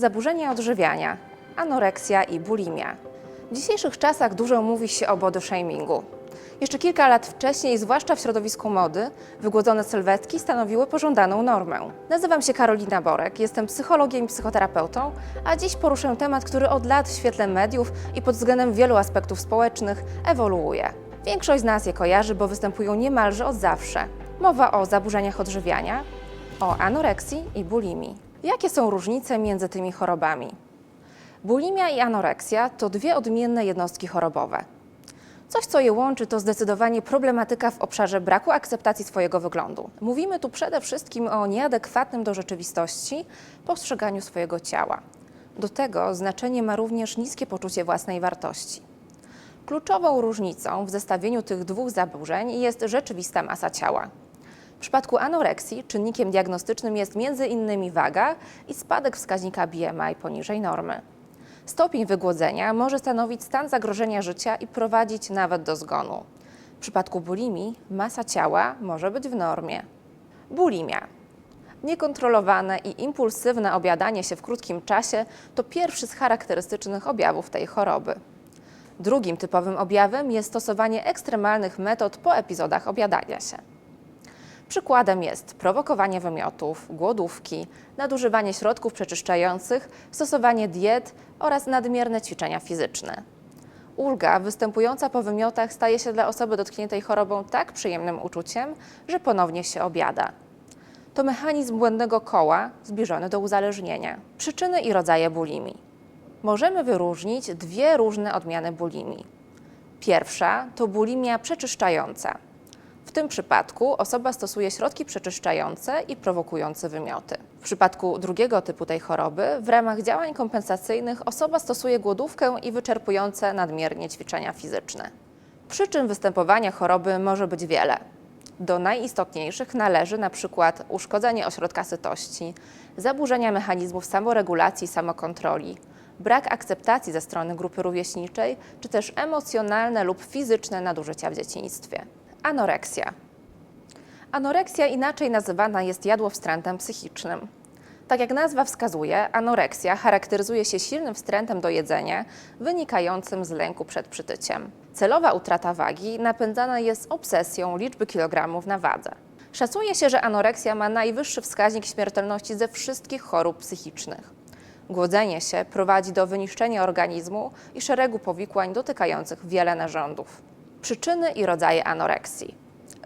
Zaburzenia odżywiania, anoreksja i bulimia. W dzisiejszych czasach dużo mówi się o body shamingu. Jeszcze kilka lat wcześniej, zwłaszcza w środowisku mody, wygłodzone sylwetki stanowiły pożądaną normę. Nazywam się Karolina Borek, jestem psychologiem i psychoterapeutą, a dziś poruszę temat, który od lat w świetle mediów i pod względem wielu aspektów społecznych ewoluuje. Większość z nas je kojarzy, bo występują niemalże od zawsze. Mowa o zaburzeniach odżywiania, o anoreksji i bulimii. Jakie są różnice między tymi chorobami? Bulimia i anoreksja to dwie odmienne jednostki chorobowe. Coś, co je łączy, to zdecydowanie problematyka w obszarze braku akceptacji swojego wyglądu. Mówimy tu przede wszystkim o nieadekwatnym do rzeczywistości postrzeganiu swojego ciała. Do tego znaczenie ma również niskie poczucie własnej wartości. Kluczową różnicą w zestawieniu tych dwóch zaburzeń jest rzeczywista masa ciała. W przypadku anoreksji czynnikiem diagnostycznym jest m.in. waga i spadek wskaźnika BMI poniżej normy. Stopień wygłodzenia może stanowić stan zagrożenia życia i prowadzić nawet do zgonu. W przypadku bulimii masa ciała może być w normie. Bulimia. Niekontrolowane i impulsywne obiadanie się w krótkim czasie to pierwszy z charakterystycznych objawów tej choroby. Drugim typowym objawem jest stosowanie ekstremalnych metod po epizodach obiadania się. Przykładem jest prowokowanie wymiotów, głodówki, nadużywanie środków przeczyszczających, stosowanie diet oraz nadmierne ćwiczenia fizyczne. Ulga występująca po wymiotach staje się dla osoby dotkniętej chorobą tak przyjemnym uczuciem, że ponownie się obiada. To mechanizm błędnego koła zbliżony do uzależnienia. Przyczyny i rodzaje bulimii. Możemy wyróżnić dwie różne odmiany bulimii. Pierwsza to bulimia przeczyszczająca. W tym przypadku osoba stosuje środki przeczyszczające i prowokujące wymioty. W przypadku drugiego typu tej choroby, w ramach działań kompensacyjnych osoba stosuje głodówkę i wyczerpujące nadmiernie ćwiczenia fizyczne. Przyczyn występowania choroby może być wiele. Do najistotniejszych należy na przykład uszkodzenie ośrodka sytości, zaburzenia mechanizmów samoregulacji i samokontroli, brak akceptacji ze strony grupy rówieśniczej, czy też emocjonalne lub fizyczne nadużycia w dzieciństwie. Anoreksja. Anoreksja inaczej nazywana jest jadłowstrętem psychicznym. Tak jak nazwa wskazuje, anoreksja charakteryzuje się silnym wstrętem do jedzenia wynikającym z lęku przed przytyciem. Celowa utrata wagi napędzana jest obsesją liczby kilogramów na wadze. Szacuje się, że anoreksja ma najwyższy wskaźnik śmiertelności ze wszystkich chorób psychicznych. Głodzenie się prowadzi do wyniszczenia organizmu i szeregu powikłań dotykających wiele narządów. Przyczyny i rodzaje anoreksji.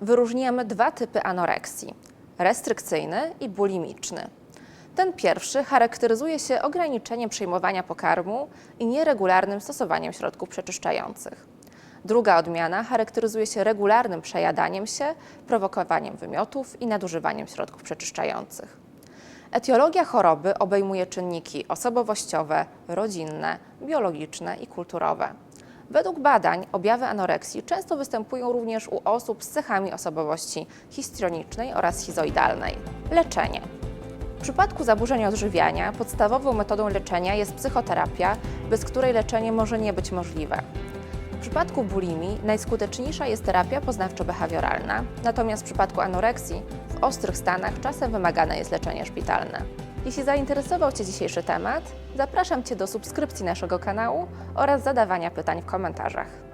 Wyróżniamy dwa typy anoreksji: restrykcyjny i bulimiczny. Ten pierwszy charakteryzuje się ograniczeniem przyjmowania pokarmu i nieregularnym stosowaniem środków przeczyszczających. Druga odmiana charakteryzuje się regularnym przejadaniem się, prowokowaniem wymiotów i nadużywaniem środków przeczyszczających. Etiologia choroby obejmuje czynniki osobowościowe, rodzinne, biologiczne i kulturowe. Według badań objawy anoreksji często występują również u osób z cechami osobowości histrionicznej oraz schizoidalnej. Leczenie. W przypadku zaburzeń odżywiania podstawową metodą leczenia jest psychoterapia, bez której leczenie może nie być możliwe. W przypadku bulimii najskuteczniejsza jest terapia poznawczo-behawioralna, natomiast w przypadku anoreksji w ostrych stanach czasem wymagane jest leczenie szpitalne. Jeśli zainteresował Cię dzisiejszy temat, zapraszam Cię do subskrypcji naszego kanału oraz zadawania pytań w komentarzach.